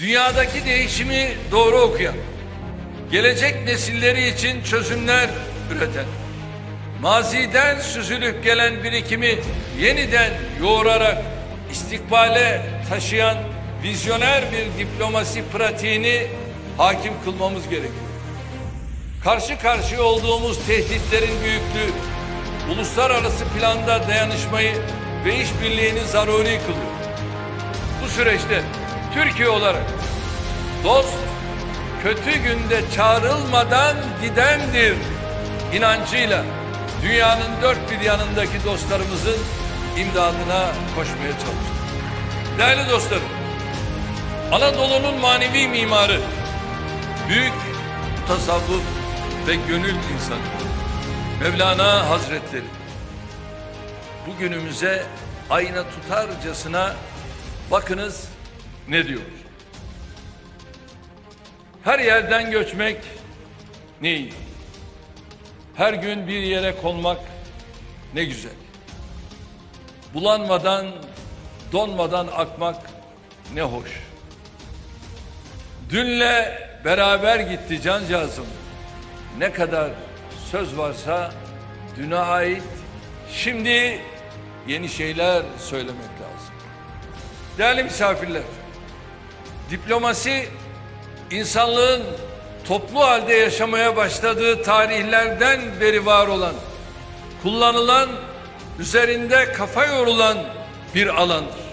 Dünyadaki değişimi doğru okuyan, gelecek nesilleri için çözümler üreten, maziden süzülüp gelen birikimi yeniden yoğurarak istikbale taşıyan vizyoner bir diplomasi pratiğini hakim kılmamız gerekiyor. Karşı karşıya olduğumuz tehditlerin büyüklüğü, uluslararası planda dayanışmayı ve işbirliğini zaruri kılıyor. Bu süreçte Türkiye olarak dost kötü günde çağrılmadan gidendir inancıyla dünyanın dört bir yanındaki dostlarımızın imdadına koşmaya çalıştık. Değerli dostlarım, Anadolu'nun manevi mimarı, büyük tasavvuf ve gönül insanı Mevlana Hazretleri bugünümüze ayna tutarcasına bakınız ne diyor. Her yerden göçmek ne iyi. Her gün bir yere konmak ne güzel. Bulanmadan, donmadan akmak ne hoş. Dünle beraber gitti cancağızım. Ne kadar söz varsa düne ait şimdi yeni şeyler söylemek lazım. Değerli misafirler, diplomasi insanlığın toplu halde yaşamaya başladığı tarihlerden beri var olan, kullanılan, üzerinde kafa yorulan bir alandır.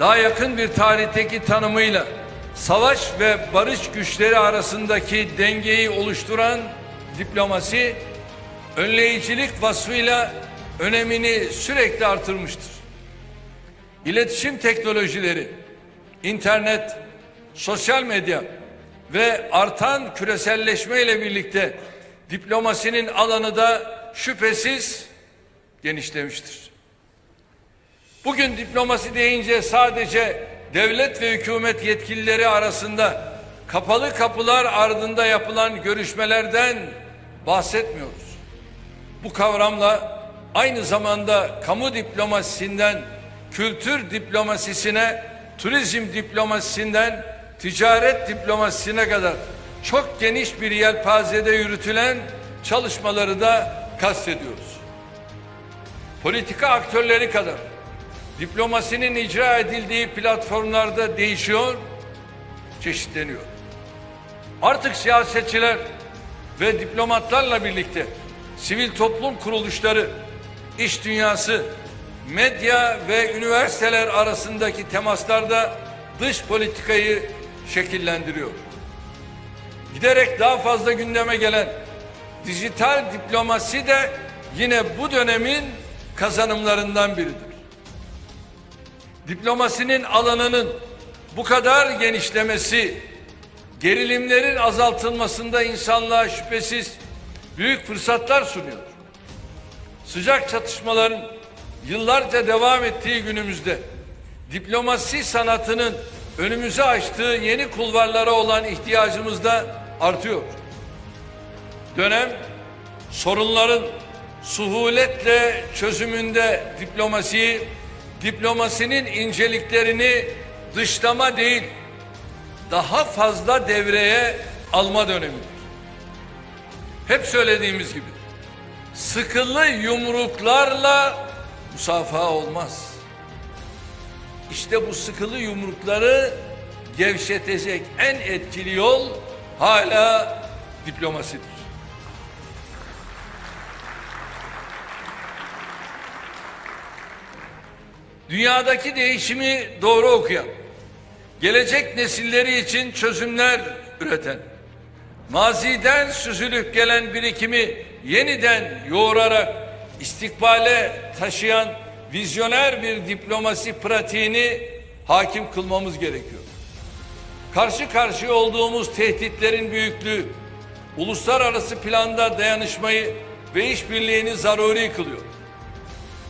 Daha yakın bir tarihteki tanımıyla savaş ve barış güçleri arasındaki dengeyi oluşturan diplomasi önleyicilik vasfıyla önemini sürekli artırmıştır. İletişim teknolojileri, internet, sosyal medya ve artan küreselleşme ile birlikte diplomasinin alanı da şüphesiz genişlemiştir. Bugün diplomasi deyince sadece devlet ve hükümet yetkilileri arasında kapalı kapılar ardında yapılan görüşmelerden bahsetmiyoruz. Bu kavramla aynı zamanda kamu diplomasisinden kültür diplomasisine, turizm diplomasisinden ticaret diplomasisine kadar çok geniş bir yelpazede yürütülen çalışmaları da kastediyoruz. Politika aktörleri kadar diplomasinin icra edildiği platformlarda değişiyor, çeşitleniyor. Artık siyasetçiler ve diplomatlarla birlikte sivil toplum kuruluşları, iş dünyası, medya ve üniversiteler arasındaki temaslarda dış politikayı şekillendiriyor. Giderek daha fazla gündeme gelen dijital diplomasi de yine bu dönemin kazanımlarından biridir. Diplomasinin alanının bu kadar genişlemesi, gerilimlerin azaltılmasında insanlığa şüphesiz büyük fırsatlar sunuyor. Sıcak çatışmaların yıllarca devam ettiği günümüzde diplomasi sanatının önümüze açtığı yeni kulvarlara olan ihtiyacımız da artıyor. Dönem sorunların suhuletle çözümünde diplomasiyi, diplomasinin inceliklerini dışlama değil, daha fazla devreye alma dönemidir. Hep söylediğimiz gibi sıkılı yumruklarla musafaha olmaz. İşte bu sıkılı yumrukları gevşetecek en etkili yol hala diplomasidir. Dünyadaki değişimi doğru okuyan, gelecek nesilleri için çözümler üreten, maziden süzülüp gelen birikimi yeniden yoğurarak istikbale taşıyan vizyoner bir diplomasi pratiğini hakim kılmamız gerekiyor. Karşı karşıya olduğumuz tehditlerin büyüklüğü, uluslararası planda dayanışmayı ve işbirliğini zaruri kılıyor.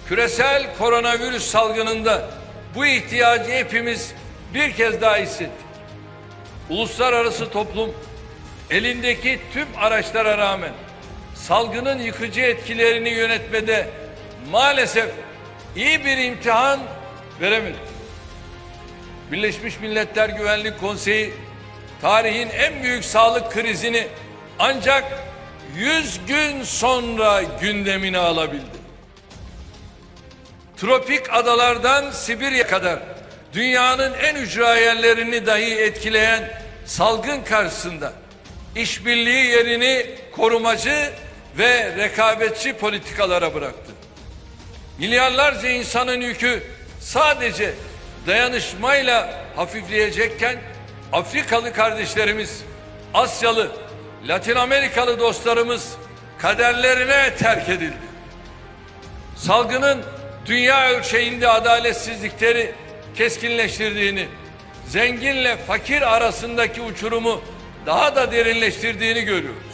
Küresel koronavirüs salgınında bu ihtiyacı hepimiz bir kez daha hissettik. Uluslararası toplum elindeki tüm araçlara rağmen salgının yıkıcı etkilerini yönetmede maalesef iyi bir imtihan veremedi. Birleşmiş Milletler Güvenlik Konseyi tarihin en büyük sağlık krizini ancak 100 gün sonra gündemine alabildi. Tropik adalardan Sibirya kadar dünyanın en ücra yerlerini dahi etkileyen salgın karşısında işbirliği yerini korumacı ve rekabetçi politikalara bıraktı. Milyarlarca insanın yükü sadece dayanışmayla hafifleyecekken Afrikalı kardeşlerimiz, Asyalı, Latin Amerikalı dostlarımız kaderlerine terk edildi. Salgının dünya ölçeğinde adaletsizlikleri keskinleştirdiğini, zenginle fakir arasındaki uçurumu daha da derinleştirdiğini görüyoruz.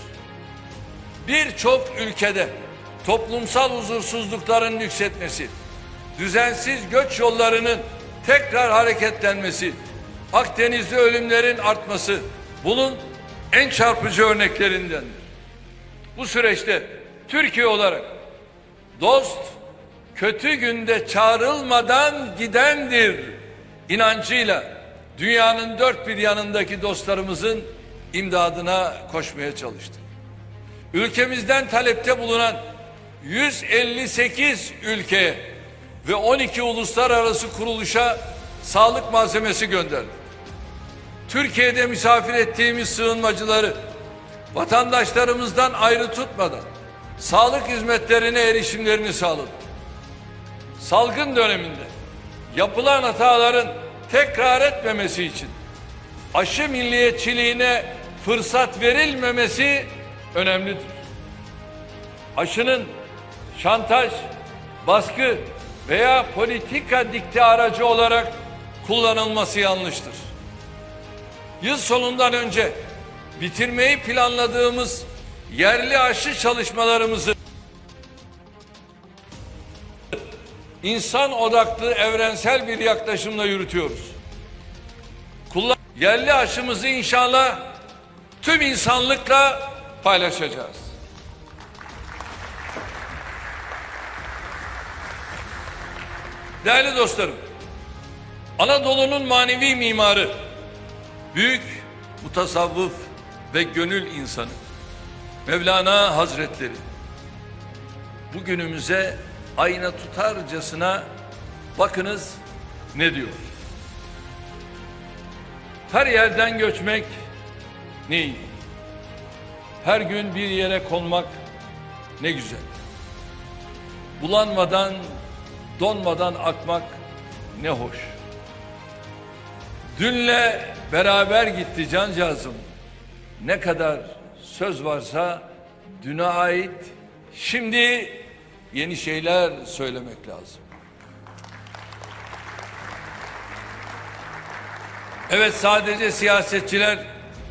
Birçok ülkede toplumsal huzursuzlukların yükseltmesi, düzensiz göç yollarının tekrar hareketlenmesi, Akdeniz'de ölümlerin artması bunun en çarpıcı örneklerindendir. Bu süreçte Türkiye olarak dost kötü günde çağrılmadan gidendir inancıyla dünyanın dört bir yanındaki dostlarımızın imdadına koşmaya çalıştı. Ülkemizden talepte bulunan 158 ülkeye ve 12 uluslararası kuruluşa sağlık malzemesi gönderdi. Türkiye'de misafir ettiğimiz sığınmacıları vatandaşlarımızdan ayrı tutmadan sağlık hizmetlerine erişimlerini sağladı. Salgın döneminde yapılan hataların tekrar etmemesi için aşı milliyetçiliğine fırsat verilmemesi önemlidir. Aşının şantaj, baskı veya politika dikte aracı olarak kullanılması yanlıştır. Yıl sonundan önce bitirmeyi planladığımız yerli aşı çalışmalarımızı insan odaklı evrensel bir yaklaşımla yürütüyoruz. Kullan yerli aşımızı inşallah tüm insanlıkla paylaşacağız. Değerli dostlarım, Anadolu'nun manevi mimarı, büyük mutasavvıf ve gönül insanı Mevlana Hazretleri bugünümüze ayna tutarcasına bakınız ne diyor. Her yerden göçmek ne. Her gün bir yere konmak ne güzel. Bulanmadan, donmadan akmak ne hoş. Dünle beraber gitti cancağızım. Ne kadar söz varsa düne ait şimdi yeni şeyler söylemek lazım. Evet sadece siyasetçiler,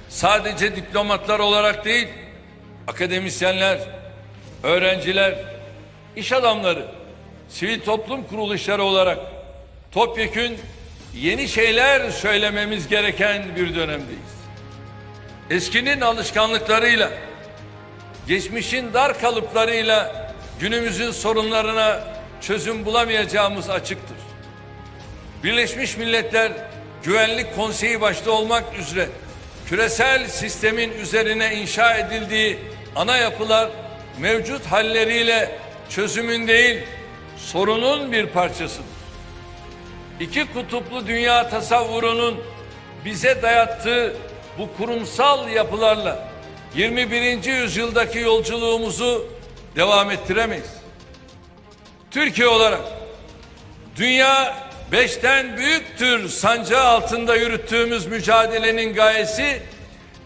sadece diplomatlar olarak değil, akademisyenler, öğrenciler, iş adamları, sivil toplum kuruluşları olarak topyekün yeni şeyler söylememiz gereken bir dönemdeyiz. Eskinin alışkanlıklarıyla, geçmişin dar kalıplarıyla günümüzün sorunlarına çözüm bulamayacağımız açıktır. Birleşmiş Milletler Güvenlik Konseyi başta olmak üzere küresel sistemin üzerine inşa edildiği ana yapılar mevcut halleriyle çözümün değil sorunun bir parçasıdır. İki kutuplu dünya tasavvurunun bize dayattığı bu kurumsal yapılarla 21. yüzyıldaki yolculuğumuzu devam ettiremeyiz. Türkiye olarak dünya beşten büyüktür sancağı altında yürüttüğümüz mücadelenin gayesi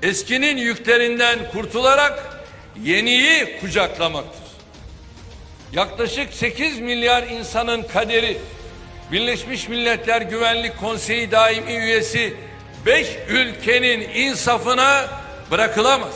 eskinin yüklerinden kurtularak yeniyi kucaklamaktır. Yaklaşık 8 milyar insanın kaderi Birleşmiş Milletler Güvenlik Konseyi daimi üyesi 5 ülkenin insafına bırakılamaz.